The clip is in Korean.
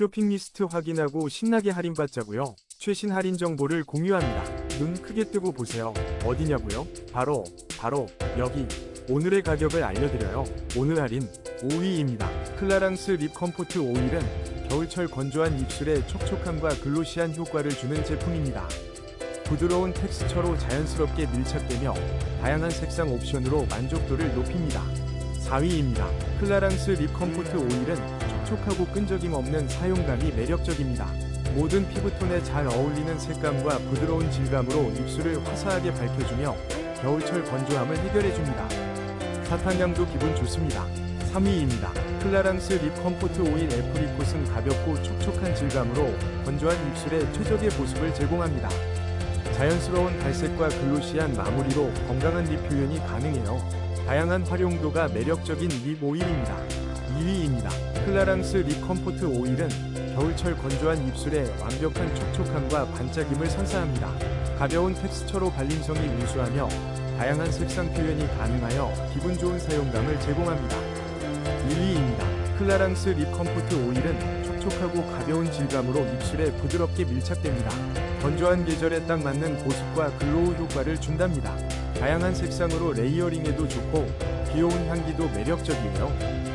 쇼핑 리스트 확인하고 신나게 할인받자고요. 최신 할인 정보를 공유합니다. 눈 크게 뜨고 보세요. 어디냐고요? 바로 바로 여기. 오늘의 가격을 알려드려요. 오늘 할인 5위입니다. 클라랑스 립 컴포트 오일은 겨울철 건조한 입술에 촉촉함과 글로시한 효과를 주는 제품입니다. 부드러운 텍스처로 자연스럽게 밀착되며 다양한 색상 옵션으로 만족도를 높입니다. 4위입니다. 클라랑스 립 컴포트 오일은 촉촉하고 끈적임 없는 사용감이 매력적입니다. 모든 피부톤에 잘 어울리는 색감과 부드러운 질감으로 입술을 화사하게 밝혀주며 겨울철 건조함을 해결해줍니다. 사탕향도 기분 좋습니다. 3위입니다. 클라랑스 립 컴포트 오일 애프리콧은 가볍고 촉촉한 질감으로 건조한 입술에 최적의 보습을 제공합니다. 자연스러운 발색과 글로시한 마무리로 건강한 립 표현이 가능해요. 다양한 활용도가 매력적인 립 오일입니다. 2위입니다. 클라랑스 립 컴포트 오일은 겨울철 건조한 입술에 완벽한 촉촉함과 반짝임을 선사합니다. 가벼운 텍스처로 발림성이 우수하며 다양한 색상 표현이 가능하여 기분 좋은 사용감을 제공합니다. 1위입니다. 클라랑스 립 컴포트 오일은 촉촉하고 가벼운 질감으로 입술에 부드럽게 밀착됩니다. 건조한 계절에 딱 맞는 보습과 글로우 효과를 준답니다. 다양한 색상으로 레이어링해도 좋고 귀여운 향기도 매력적이에요.